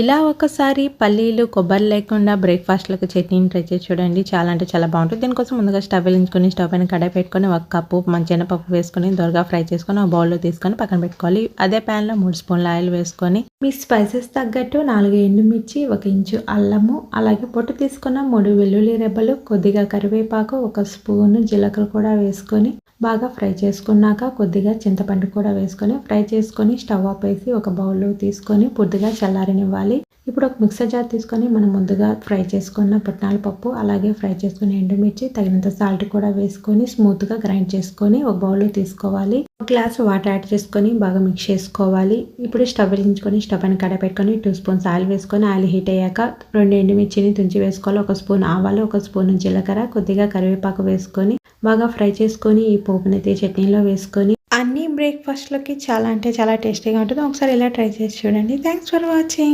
ఇలా ఒకసారి పల్లీలు కొబ్బరి లేకుండా బ్రేక్ఫాస్ట్లకు చట్నీని ట్రై చేసి చూడండి. చాలా అంటే చాలా బాగుంటుంది. దీనికోసం ముందుగా స్టవ్ వెలించుకొని స్టవ్ పైన కడాయి పెట్టుకొని ఒక కప్పు మంచినపప్పు వేసుకొని దొరగా ఫ్రై చేసుకొని ఒక బౌల్లో తీసుకొని పక్కన పెట్టుకోవాలి. అదే ప్యాన్లో మూడు స్పూన్ల ఆయిల్ వేసుకొని మీ స్పైసెస్ తగ్గట్టు నాలుగు ఎండుమిర్చి ఒక ఇంచు అల్లము అలాగే పొట్టు తీసుకున్న మూడు వెల్లుల్లి రెబ్బలు కొద్దిగా కరివేపాకు ఒక స్పూను జీలకర్ర కూడా వేసుకొని బాగా ఫ్రై చేసుకున్నాక కొద్దిగా చింతపండు కూడా వేసుకొని ఫ్రై చేసుకొని స్టవ్ ఆపేసి ఒక బౌల్లో తీసుకొని పొద్దుగా చల్లారనివ్వాలి. ఇప్పుడు ఒక మిక్సర్ జార్ తీసుకొని మనం ముందుగా ఫ్రై చేసుకున్న పుట్నాల పప్పు అలాగే ఫ్రై చేసుకున్న ఎండుమిర్చి తగినంత సాల్ట్ కూడా వేసుకొని స్మూత్గా గ్రైండ్ చేసుకొని ఒక బౌల్లో తీసుకోవాలి. ఒక గ్లాస్ వాటర్ యాడ్ చేసుకొని బాగా మిక్స్ చేసుకోవాలి. ఇప్పుడు స్టవ్ వెలిగించుకొని స్టవ్ అని కడ పెట్టుకొని టూ స్పూన్స్ ఆయిల్ వేసుకొని ఆయిల్ హీట్ అయ్యాక రెండు ఎండుమిర్చిని తుంచి వేసుకోవాలి. ఒక స్పూన్ ఆవాలు ఒక స్పూన్ జీలకర్ర కొద్దిగా కరివేపాకు వేసుకొని బాగా ఫ్రై చేసుకొని ఈ పోపునైతే చట్నీలో వేసుకొని అన్ని బ్రేక్ఫాస్ట్లోకి చాలా అంటే చాలా టేస్టీగా ఉంటుంది. ఒకసారి ఇలా ట్రై చేసి చూడండి. Thanks for watching